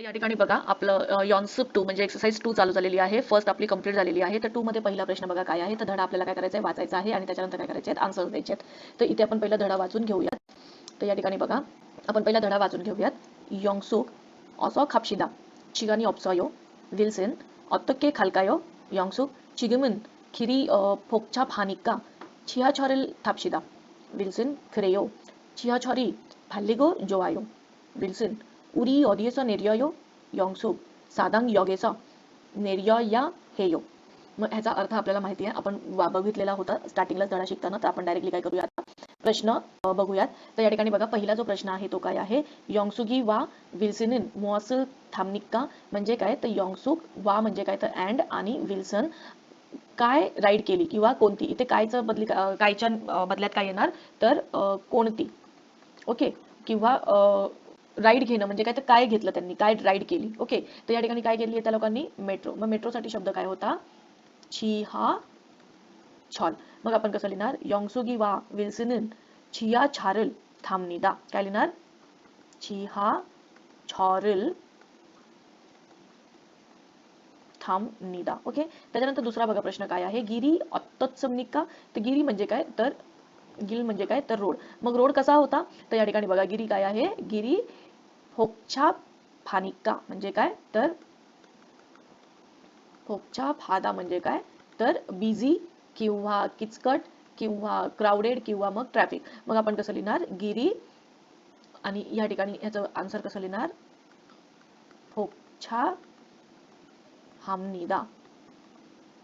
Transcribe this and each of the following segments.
या ठिकाणी बघा आपलं यॉन्सूप टू म्हणजे एक्सरसाइज टू चालू झालेली आहे. फर्स्ट आपली कंप्लीट झालेली आहे. तर टू मध्ये पहिला प्रश्न बघा काय आहे? तर धडा आपल्याला काय करायचं आहे? वाचायचा आहे. आणि त्याच्यानंतर काय करायचे आहेत? आन्सर द्यायचे तर इथे आपण पहिला धडा वाचून घेऊयात. तर या ठिकाणी बघा आपण पहिला धडा वाचून घेऊयात. योंगसुक ऑसॉ खापशिदा चिगानी ऑप्सॉयो विल्सेन ऑत्तके खालकायो योंगसुक चिगमिन खिरी फोकछाप हानिक्का छियाछॉरेल थापशिदा विल्सन खरेयो छियाछॉरी फाल्लिगो जोआयो विल्सन 이 어, 복잡하니까 지하철을 탑시다 윌슨 그래요 지하철이 달리고 좋아요 윌슨 우리 어디에서 내려요 영숙 사당역에서 내려야 해요 मग ह्याचा अर्थ आपल्याला माहिती आहे आपण वा- बघितलेला होता स्टार्टिंगलाच धडा शिकताना तर आपण डायरेक्टली काय करूया आता प्रश्न अ, बघूयात तर या ठिकाणी बघा पहिला जो प्रश्न आहे तो काय आहे यॉंगसुगी वा विल्सनिन मॉसल थामनिक्का म्हणजे काय तर यॉंगसुक वा म्हणजे काय तर अँड आणि विल्सन काय राईड केली किंवा कोणती इथे कायचं बदली अ, कायच्या अ, बदल्यात काय येणार तर अ, कोणती ओके किंवा राईड घेणं म्हणजे काय तर काय घेतलं त्यांनी काय राईड केली. ओके तर या ठिकाणी काय केली आहे त्या लोकांनी? मेट्रो मग मेट्रोसाठी शब्द काय होता? छिहा छॉल. मग आपण कसं लिहिणार? योंगसुगी वा विल्सनिन छिया छारल थांबनिदा काय लिहिणार? छिहा छॉरल थांबनिदा ओके त्याच्यानंतर दुसरा बघा प्रश्न काय आहे? गिरी अत्तत्समनिका. तर गिरी म्हणजे काय? तर गिल म्हणजे काय? तर रोड. मग रोड कसा होता? तर या ठिकाणी बघा गिरी काय आहे? गिरी फोकछा फानिका म्हणजे काय? तर फोकछाप फादा म्हणजे काय? तर बिझी किंवा किचकट किंवा क्राऊडेड किंवा मग ट्रॅफिक मग आपण कसं लिहिणार? गिरी आणि या ठिकाणी याचं आन्सर कसं लिहिणार? फोकछा हामनिदा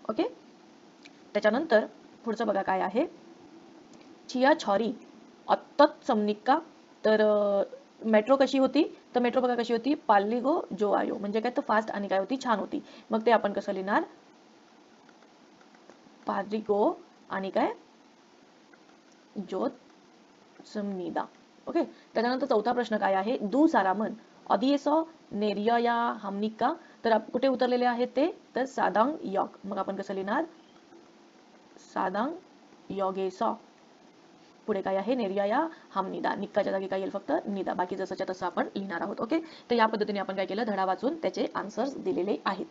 ओके? त्याच्यानंतर पुढचं बघा काय आहे. चिया छॉरी अत्तत समनिका तर मेट्रो कशी होती? तर मेट्रो बघा कशी होती. पाल्लिगो जो आयो म्हणजे काय? तर फास्ट आणि काय होती? छान होती. मग ते आपण कसं लिहिणार? पारिगो आणि काय? ज्योत समनिदा ओके? त्याच्यानंतर चौथा प्रश्न काय आहे? दू सारामन अदिएसो नेरिया हमनिका तर कुठे उतरलेले आहेत ते? तर सादांग यॉग मग आपण कसं लिहिणार? सादांग यॉगेसॉ. पुढे काय आहे? नेरिया या. हमनिदा निक्काच्या जागी काय येईल फक्त? निदा. बाकी जसंच्या तसं आपण लिहिणार आहोत ओके तर या पद्धतीने आपण काय केलं? धडा वाचून त्याचे आन्सर्स दिलेले आहेत.